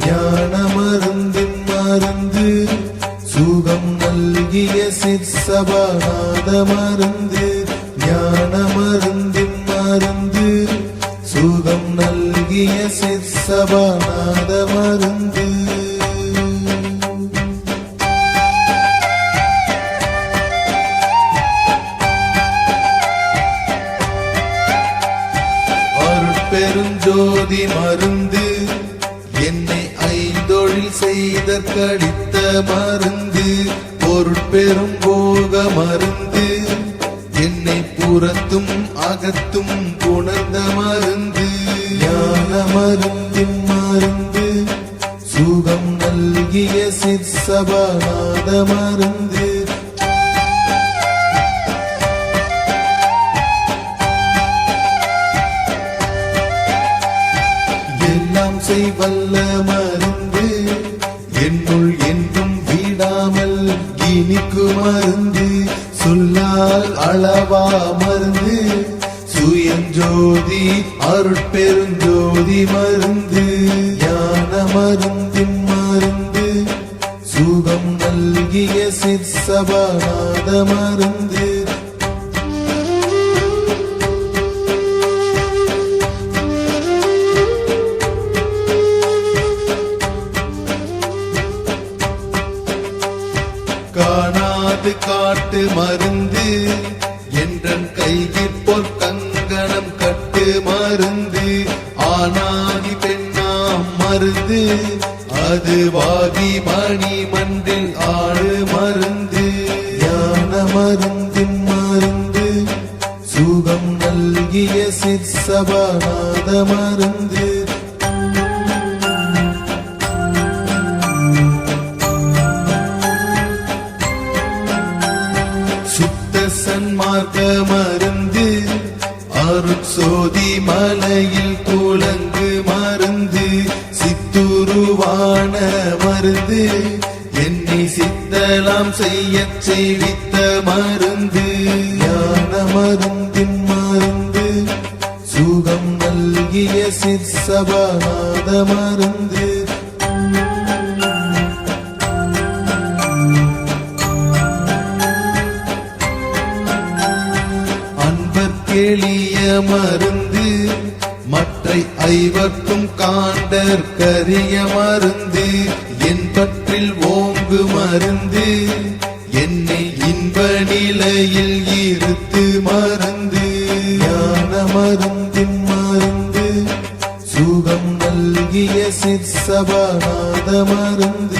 ஞான மருந்தின் மருந்து சுகம் நல்கிய சிற்சபாநாத மருந்து ஞான மருந்தின் மருந்து சுகம் நல்கிய சிற்சபாநாத மருந்து பெருஞ்சோதி மருந்து என்னை ஐந்தொழில் செய்த கடித்த மருந்து பொருட்பெரும் போக மருந்து என்னை புறத்தும் அகத்தும் புணர்ந்த மருந்து. ஞான மருந்தின் மருந்து சுகம் நல்கிய சிற்சபாநாத மருந்து. எல்லாம் செய்வல்ல மருந்து மருந்து சொல்லால் அளவா மருந்து. சுயஞ்சோதி அருட்பெருஞ்சோதி மருந்து. ஞான மருந்தின் மருந்து. சுகம் நல்கிய சிற்சபாநாத மருந்து. காணாது காட்டு மருந்து. என்றன் கையில் பொற் கங்கணம் கட்டு மருந்து. ஆனாதி பெண்ணாம் மருந்து. அது வாகி மணி மன்றில் ஆடு மருந்து. ஞான மருந்தின் மருந்து. சுகம் நல்கிய சிற்சபாநாத மருந்து. சன்மார்க்க மருந்து. அருட்சோதி மலையில் துலங்கு மருந்து. சித்துருவான மருந்து. என்னை சித்தலாம் செய்ய செய்வித்த மருந்து. ஞான மருந்தின் மருந்து. சுகம் நல்கிய சிற்சபாநாத மருந்து. எளிய மருந்து மற்றை ஐவர்க்கும் காண்டர் கரிய மருந்து. என் பற்றில் ஓங்கு மருந்து என்னை இன்ப நிலையில் இருத்து மருந்து. ஞான மருந்தின் மருந்து சுகம் நல்கிய சிற்சபாநாத மருந்து.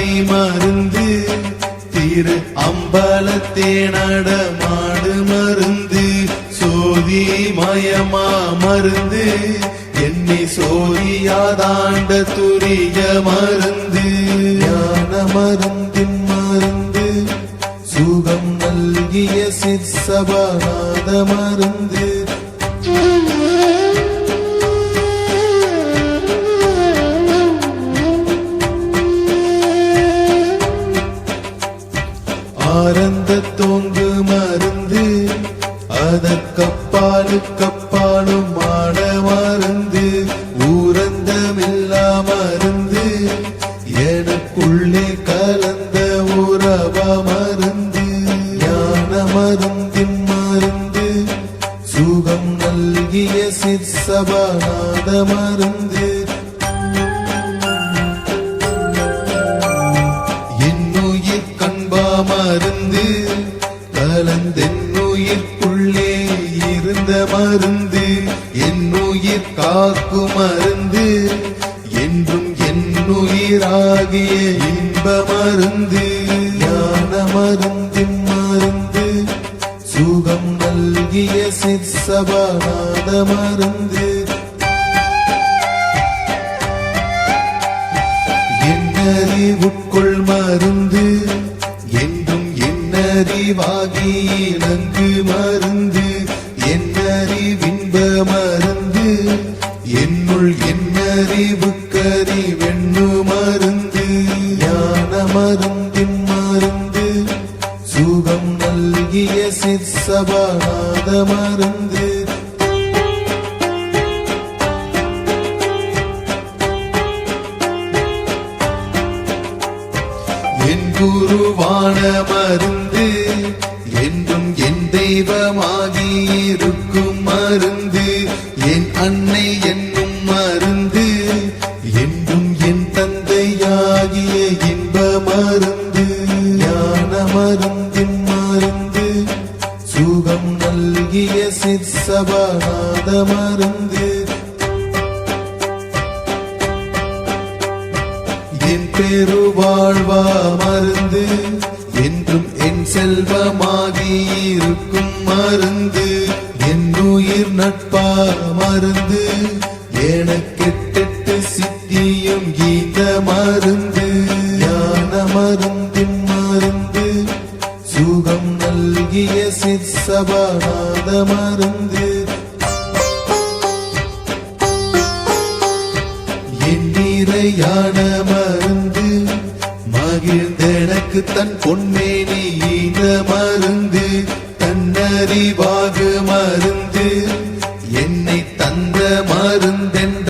ஆதியானாதி மருந்து திரு அம்பலத்தே நடமாடு மருந்து. சோதி மயமா மருந்து. என்னை சோதியாதாண்ட துரிய மருந்து. ஞான மருந்தின் மருந்து. சுகம் நல்கிய சிற்சபநாத மருந்து. மறந்த தோங்கு மருந்து. அதற்கப்பாலுக்கப்பாலும் ஆட மருந்து. ஊரந்தமில்லா மருந்து. எனக்குள்ளே கலந்த உறவ மருந்து. ஞான மருந்தின் மருந்து. சுகம் நல்கிய சிற்சபாநாத மருந்து. மருந்து என்றும் என்னுயிராகிய இன்ப மருந்து ஞான மருந்தின் மருந்து சுகம் நல்கிய சிற்சபாநாத மருந்து. என்னறிவுட்கொள் மருந்து என்றும் என்னறிவாகி நன்கு மருந்து. சிற்சபாநாத மருந்து. என் குருவான மருந்து என்றும் என் தெய்வமாகி இருக்கும் மருந்து. என் அன்னை என் சிற்சபாநாத மருந்து என் பெருவாழ்வா மருந்து என்றும் என் செல்வமாகி இருக்கும் மருந்து என் உயிர் நட்பா மருந்து எனக்கெட்டெட்டு சித்தியும் கீத மருந்து ஞான மருந்தின் மருந்து சுகம் நல்கிய சிற்சபாநாத மலையான மருந்து. மகிழ்ந்தெனக்கு தன் பொன்மேனி இந்த மருந்து. தன்னறிவாக மருந்து. என்னை தந்த மருந்து